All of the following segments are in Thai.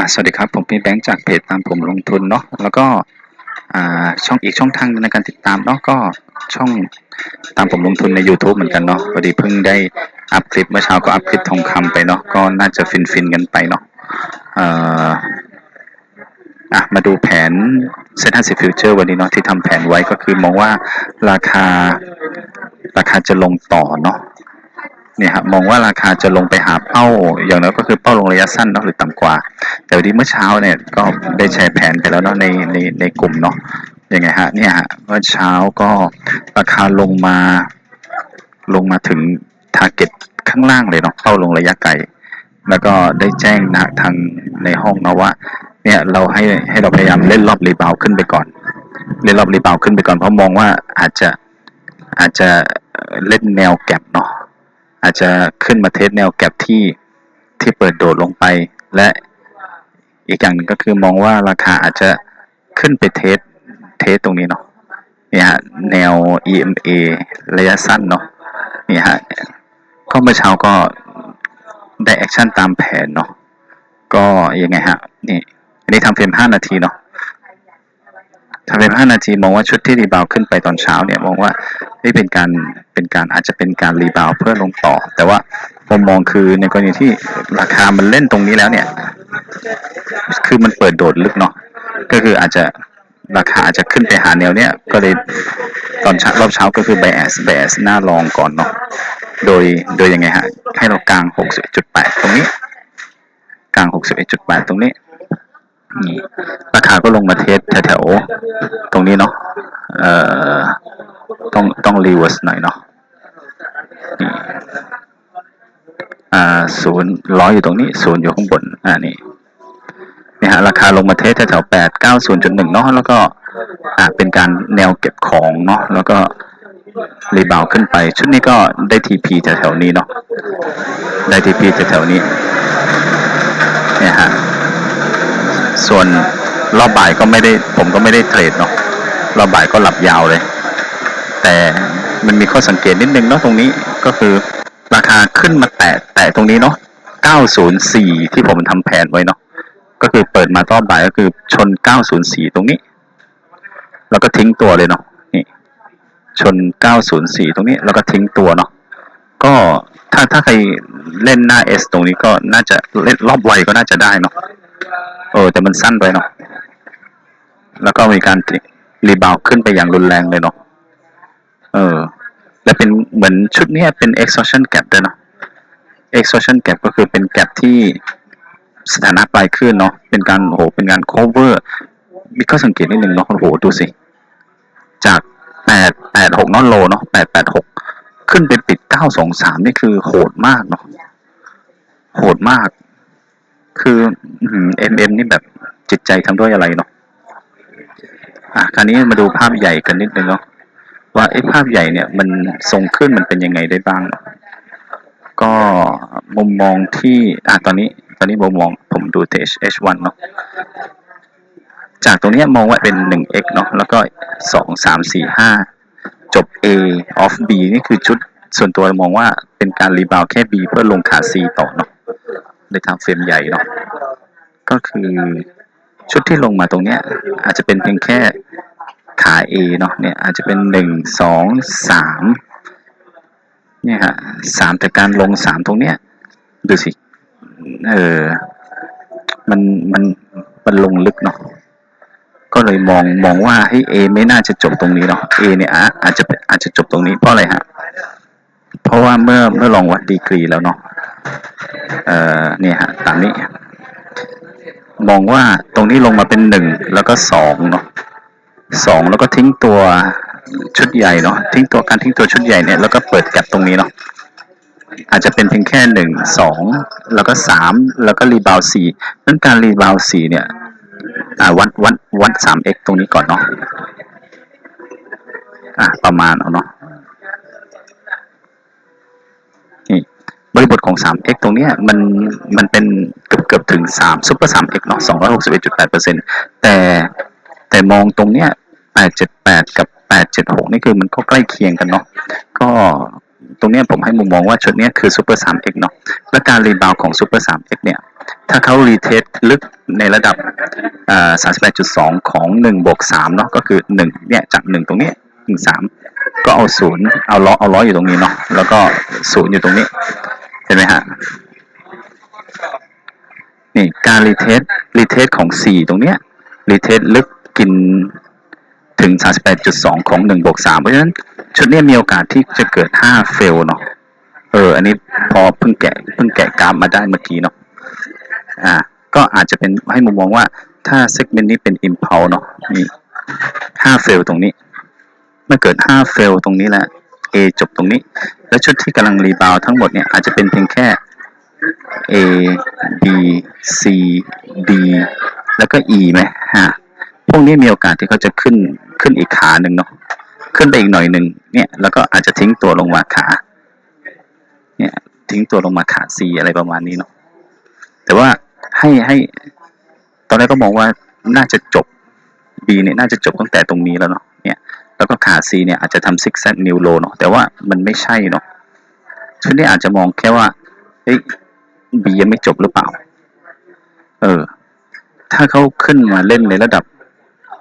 อ่าสวัสดีครับ ผมเป็นแบงค์จากเพจตามผมลงทุนเนาะแล้วก็อ่าช่องอีกช่องทางในการติดตามเนาะก็ช่องตามผมลงทุนใน YouTube เหมือนกันเนาะพอดีเพิ่งได้อัพคลิปเมื่อเช้าก็อัพคลิปทองคำไปเนาะก็น่าจะฟินฟินๆกันไปเนาะเอ่ออะมาดูแผนเซ็นทรัลฟิวเจอร์วันนี้เนาะที่ทำแผนไว้ก็คือมองว่าราคาราคาจะลงต่อเนาะ เนี่ยครับมองว่าราคาจะลงไปหาเป้าอย่างน้อยก็คือเป้าลงระยะสั้นเนาะหรือต่ำกว่า แต่วันนี้เมื่อเช้าเนี่ยก็ได้แชร์แผนไปแล้วเนาะในในในกลุ่มเนาะยังไงฮะเนี่ยฮะเมื่อเช้าก็ราคาลงมาลงมาถึงทาร์เก็ตข้างล่างเลยเนาะเป้าลงระยะไกลแล้วก็ได้แจ้งนะทางในห้องเนาะว่าเนี่ยเราให้ให้เราพยายามเล่นรอบรีบาวขึ้นไปก่อน เล่นรอบรีบาวขึ้นไปก่อนเพราะมองว่าอาจจะอาจจะเอ่อเล่นแนวแก็บเนาะ อาจจะขึ้นมาเทสแนวแก็บที่ที่เปิดโดดลงไป และอีกอย่างหนึ่งก็คือมองว่าราคาอาจจะขึ้นไปเทสเทสตรงนี้เนาะเนี่ยฮะแนว EMA ระยะสั้นเนาะเนี่ยฮะก็เมื่อเช้าก็ได้แอคชั่นตามแผนเนาะก็ยังไงฮะนี่อันนี้ทำเฟรม5 นาทีเนาะ ทำเฟรม5นาทีมองว่าชุดที่รีบาวขึ้นไปตอนเช้าเนี่ยมองว่านี่เป็นการเป็นการอาจจะเป็นการรีบาวเพื่อลงต่อ แต่ว่ามุมมองคือในกรณีที่ราคามันเล่นตรงนี้แล้วเนี่ย คือมันเปิดโดดลึกเนาะก็คืออาจจะราคาอาจจะขึ้นไปหาแนวเนี้ยก็เลยตอนเช้ารอบเช้าก็คือ bias bias หน้ารองก่อนเนาะโดยโดยยังไงฮะให้เรากลาง 61.8 ตรงนี้ กลาง 61.8 ตรงนี้ นี่ราคาก็ลงมาเทสแถวๆตรงนี้เนาะเอ่อต้องต้องรีเวิร์สหน่อยเนาะนี่อ่าศูนย์ร้อยอยู่ตรงนี้ศูนย์อยู่ข้างบนอ่านี่เนี่ยฮะราคาลงมาเทสแถวๆแปดเก้าศูนย์จุดหนึ่งเนาะแล้วก็อ่าเป็นการแนวเก็บของเนาะแล้วก็รีบาวขึ้นไป ชุดนี้ก็ได้ทีพีแถวๆนี้เนาะได้ทีพีแถวๆนี้เนี่ยฮะ ส่วนรอบบ่ายก็ไม่ได้ผมก็ไม่ได้เทรดเนาะรอบบ่ายก็หลับยาวเลย แต่มันมีข้อสังเกตนิดนึงเนาะตรงนี้ก็คือราคาขึ้นมาแตะแตะตรงนี้เนาะ904 ที่ผมทำแผนไว้เนาะก็คือเปิดมารอบบ่ายก็คือชน 904 ตรงนี้ แล้วก็ทิ้งตัวเลยเนาะนี่ชน 904 ตรงนี้ แล้วก็ทิ้งตัวเนาะก็ถ้าถ้าใครเล่นหน้า S ตรงนี้ก็น่าจะเล่นรอบไวก็น่าจะได้เนาะ เออแต่มันสั้นไปเนาะแล้วก็มีการรีบาวขึ้นไปอย่างรุนแรงเลยเนาะเออ และเป็นเหมือนชุดนี้เป็น exhaustion gap ด้วยเนาะ exhaustion gap ก็คือเป็น gap ที่สถานะปลายขึ้นเนาะเป็นการโอ้โหเป็นการ cover มีข้อสังเกตนิดนึงเนาะโอ้โหดูสิ จากแปดแปดหกนอตโลเนาะแปดแปดหกขึ้นไปปิดเก้าสองสามนี่คือโหดมากเนาะโหดมาก คือเอ็มเอ็มนี่แบบจิตใจทำด้วยอะไรเนาะอะคราวนี้มาดูภาพใหญ่กันนิดนึงเนาะว่าไอ้ภาพใหญ่เนี่ย มันทรงขึ้นมันเป็นยังไงได้บ้าง ก็มุมมองที่อะตอนนี้ ตอนนี้มุมมองผมดู H H1 เนาะจากตรงนี้มองว่าเป็น 1x เนาะแล้วก็ 2 3 4 5 จบ A of B นี่คือชุดส่วนตัวมองว่าเป็นการรีบาวแค่ B เพื่อลงขา C ต่อเนาะ ในทางเฟรมใหญ่เนาะก็คือชุดที่ลงมาตรงเนี้ย อาจจะเป็นเพียงแค่ขา A เนาะเนี่ยอาจจะเป็นหนึ่งสองสามเนี่ยฮะสามแต่การลงสามตรงเนี้ยดูสิเออมันมันมันลงลึกเนาะก็เลยมองมองว่าให้ A ไม่น่าจะจบตรงนี้เนาะ A เนี่ยอาอาจจะอาจจะจบตรงนี้เพราะอะไรฮะเพราะว่าเมื่อเมื่อลองวัดดีกรีแล้วเนาะ เออเนี่ยฮะตามนี้ มองว่าตรงนี้ลงมาเป็นหนึ่งแล้วก็สองเนาะสองแล้วก็ทิ้งตัวชุดใหญ่เนาะทิ้งตัวการทิ้งตัวชุดใหญ่เนี่ยแล้วก็เปิดแกลบตรงนี้เนาะอาจจะเป็นเพียงแค่หนึ่งสองแล้วก็สามแล้วก็รีบาวสี่นั้นการรีบาวสี่เนี่ยวัดวัดวัดสามเอ็กตรงนี้ก่อนเนาะอะประมาณเอาเนาะ ริบทของ 3x ตรงนี้มันมันเป็นเกือบเกือบถึง3 super 3x เนาะ261.8%แต่แต่มองตรงเนี้ย878 กับ 876 นี่คือมันก็ใกล้เคียงกันเนาะก็ตรงนี้ผมให้มุมมองว่าชุดนี้คือ Super 3x เนาะและการรีบาวของ Super 3x เนี่ย ถ้าเขารีเทสลึกในระดับอ่า38.2ของ1บวก3เนาะก็คือ1เนี่ยจาก1ตรงนี้ถึง3ก็เอา0เอาล้อเอาล้ออยู่ตรงนี้เนาะแล้วก็0อยู่ตรงนี้ ห็นไหมฮะ นี่การรีเทสรีเทสของ 4 ตรงเนี้ยรีเทสลึกกินถึง 38.2 ของ1บวก3เพราะฉะนั้นชุดนี้มีโอกาสที่จะเกิด 5 เฟลเนาะ เออ อันนี้พอเพิ่งแกะเพิ่งแกะกราฟมาได้เมื่อกี้เนาะ อ่า ก็อาจจะเป็นให้มุมมองว่าถ้าเซกเมนต์นี้เป็น impulse เนาะมี5เฟลตรงนี้ เมื่อเกิด 5 เฟลตรงนี้แล้ว A จบตรงนี้ แล้วชุดที่กำลังรีบาวทั้งหมดเนี่ยอาจจะเป็นเพียงแค่ A B C D แล้วก็ E ไหมฮะพวกนี้มีโอกาสที่เขาจะขึ้นขึ้นอีกขาหนึ่งเนาะขึ้นไปอีกหน่อยหนึ่งเนี่ยแล้วก็อาจจะทิ้งตัวลงมาขาเนี่ยทิ้งตัวลงมาขา C อะไรประมาณนี้เนาะแต่ว่าให้ให้ตอนแรกก็มองว่าน่าจะจบ B เนี่ยน่าจะจบตั้งแต่ตรงนี้แล้วเนาะเนี่ย แล้วก็ขา C เนี่ยอาจจะทำซิกแซกนิวโลเนาะแต่ว่ามันไม่ใช่เนาะชุดนี้อาจจะมองแค่ว่าเฮ้ย B ยังไม่จบหรือเปล่า เออ ถ้าเขาขึ้นมาเล่นในระดับ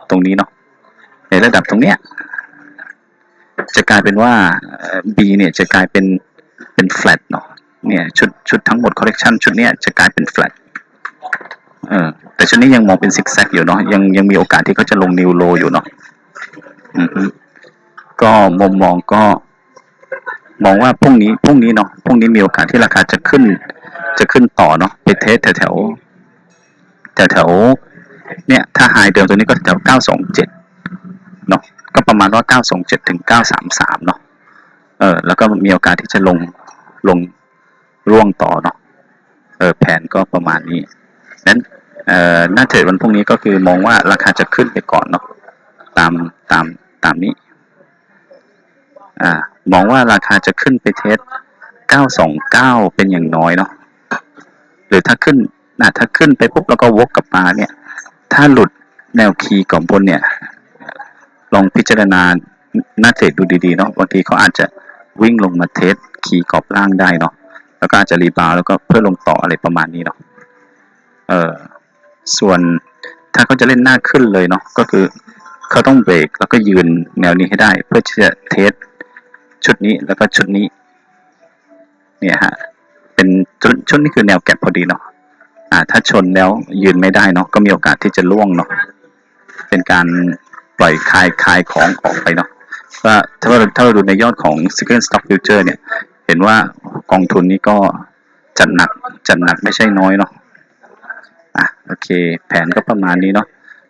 ตรงนี้เนาะในระดับตรงเนี้ย จะกลายเป็นว่าเอ่อ B เนี่ยจะกลายเป็นเป็น flat เนาะเนี่ยชุดชุดทั้งหมด correction ชุดเนี้ยจะกลายเป็น flat เออแต่ชุดนี้ยังมองเป็นซิกแซกอยู่เนาะยังยังมีโอกาสที่เขาจะลงนิวโลอยู่เนาะ ก็มุมมองก็ มองว่าพรุ่งนี้พรุ่งนี้เนาะพรุ่งนี้มีโอกาสที่ราคาจะขึ้น จะขึ้นต่อเนาะไปเทสแถวแถวแถวแถวเนี่ย ถ้าไฮเดิมตัวนี้ก็แถวเก้าสองเจ็ดเนาะก็ประมาณว่าเก้าสองเจ็ดถึงเก้าสามสามเนาะเออ แล้วก็มีโอกาสที่จะลงลงร่วงต่อเนาะเออแผนก็ประมาณนี้นั้นเอ่อหน้าเทรดวันพรุ่งนี้ก็คือมองว่าราคาจะขึ้นไปก่อนเนาะตามตามตามนี้ อ่ามองว่าราคาจะขึ้นไปเทส 929 เป็นอย่างน้อยเนาะหรือถ้าขึ้นนะถ้าขึ้นไปปุ๊บแล้วก็วกกลับมาเนี่ย ถ้าหลุดแนวคีย์ก่อนบนเนี่ย ลองพิจารณาหน้าเทรดดูดีๆเนาะบางทีเขาอาจจะวิ่งลงมาเทสคีย์กรอบล่างได้เนาะแล้วก็อาจจะรีบาวแล้วก็เพื่อลงต่ออะไรประมาณนี้เนาะเออส่วนถ้าเขาจะเล่นหน้าขึ้นเลยเนาะก็คือเขาต้องเบรกแล้วก็ยืนแนวนี้ให้ได้ เพื่อที่จะเทส ชุดนี้แล้วก็ชุดนี้ เนี่ยฮะ เป็นชุดชุดนี้คือแนวแก็บพอดีเนาะอ่า ถ้าชนแล้วยืนไม่ได้เนาะก็มีโอกาสที่จะล่วงเนาะเป็นการปล่อยคลายคลายของออกไปเนาะว่าถ้าเราถ้าเราดูในยอดของ Second Stock Future เนี่ย เห็นว่ากองทุนนี้ก็จัดหนักจัดหนักไม่ใช่น้อยเนาะอะโอเค แผนก็ประมาณนี้เนาะ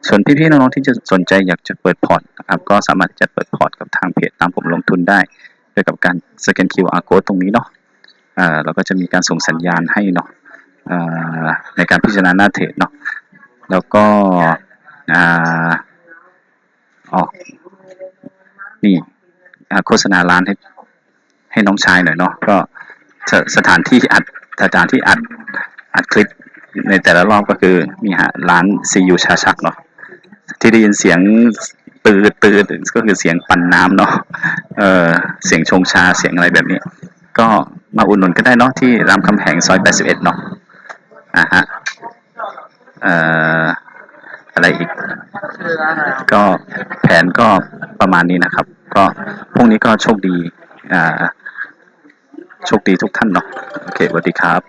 ส่วนพี่ๆน้องๆที่จะสนใจอยากจะเปิดพอร์ตนะครับก็สามารถจะเปิดพอร์ตกับทางเพจตามผมลงทุนได้ ด้วยวกับการสแกน QR code ตรงนี้เนาะอ่าเราก็จะมีการส่งสัญญาณให้เนาะอ่าในการพิจารณาหน้าเทรดเนาะแล้วก็อ่าอ๋อนี่โฆษณาร้านให้ให้น้องชายหน่อยเนาะก็สถานที่อัดสถานที่อัดอัดคลิปในแต่ละรอบก็คือมีฮะร้านซียูชาชักเนาะที่ได้ยินเสียง ตืดตืดก็คือเสียงปั่นน้ำเนาะเออเสียงชงชาเสียงอะไรแบบนี้ ก็มาอุดหนุนก็ได้เนาะที่รามคำแหงซอย 81 เนาะอ่าฮะเอ่ออะไรอีก ก็แผนก็ประมาณนี้นะครับ ก็พรุ่งนี้ก็โชคดีอ่าโชคดีทุกท่านเนาะโอเคสวัสดีครับ